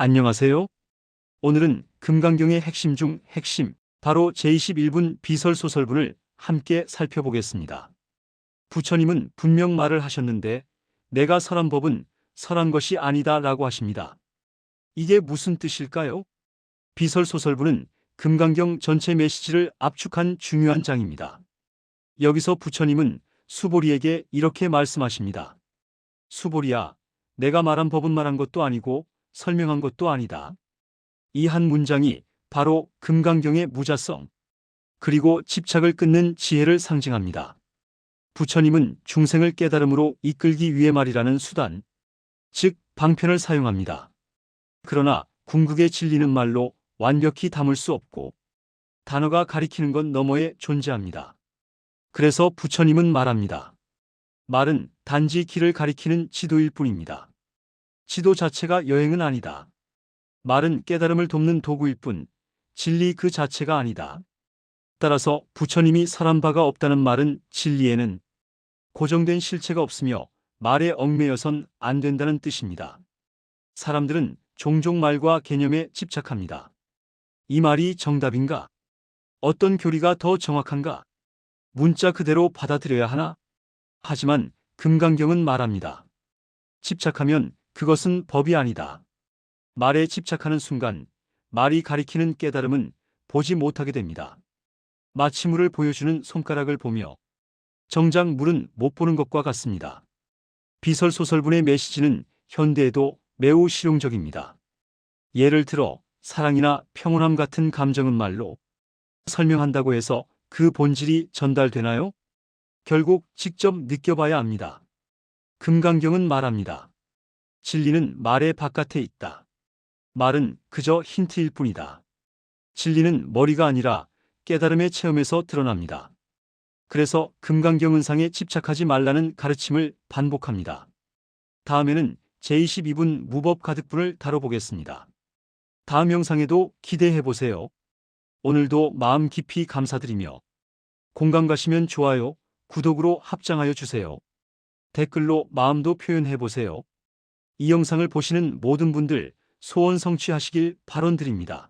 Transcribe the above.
안녕하세요. 오늘은 금강경의 핵심 중 핵심, 바로 제21분 비설소설분을 함께 살펴보겠습니다. 부처님은 분명 말을 하셨는데 내가 설한 법은 설한 것이 아니다 라고 하십니다. 이게 무슨 뜻일까요? 비설소설분은 금강경 전체 메시지를 압축한 중요한 장입니다. 여기서 부처님은 수보리에게 이렇게 말씀하십니다. 수보리야, 내가 말한 법은 말한 것도 아니고 설명한 것도 아니다. 이 한 문장이 바로 금강경의 무자성, 그리고 집착을 끊는 지혜를 상징합니다. 부처님은 중생을 깨달음으로 이끌기 위해 말이라는 수단, 즉 방편을 사용합니다. 그러나 궁극의 진리는 말로 완벽히 담을 수 없고 단어가 가리키는 것 너머에 존재합니다. 그래서 부처님은 말합니다. 말은 단지 길을 가리키는 지도일 뿐입니다. 지도 자체가 여행은 아니다. 말은 깨달음을 돕는 도구일 뿐 진리 그 자체가 아니다. 따라서 부처님이 설한 바가 없다는 말은 진리에는 고정된 실체가 없으며 말에 얽매여선 안 된다는 뜻입니다. 사람들은 종종 말과 개념에 집착합니다. 이 말이 정답인가? 어떤 교리가 더 정확한가? 문자 그대로 받아들여야 하나? 하지만 금강경은 말합니다. 집착하면 그것은 법이 아니다. 말에 집착하는 순간 말이 가리키는 깨달음은 보지 못하게 됩니다. 마취물을 보여주는 손가락을 보며 정작 물은 못 보는 것과 같습니다. 비설소설분의 메시지는 현대에도 매우 실용적입니다. 예를 들어 사랑이나 평온함 같은 감정은 말로 설명한다고 해서 그 본질이 전달되나요? 결국 직접 느껴봐야 합니다. 금강경은 말합니다. 진리는 말의 바깥에 있다. 말은 그저 힌트일 뿐이다. 진리는 머리가 아니라 깨달음의 체험에서 드러납니다. 그래서 금강경은상에 집착하지 말라는 가르침을 반복합니다. 다음에는 제22분 무법 가득분을 다뤄보겠습니다. 다음 영상에도 기대해보세요. 오늘도 마음 깊이 감사드리며 공감 가시면 좋아요, 구독으로 합장하여 주세요. 댓글로 마음도 표현해보세요. 이 영상을 보시는 모든 분들 소원 성취하시길 발언드립니다.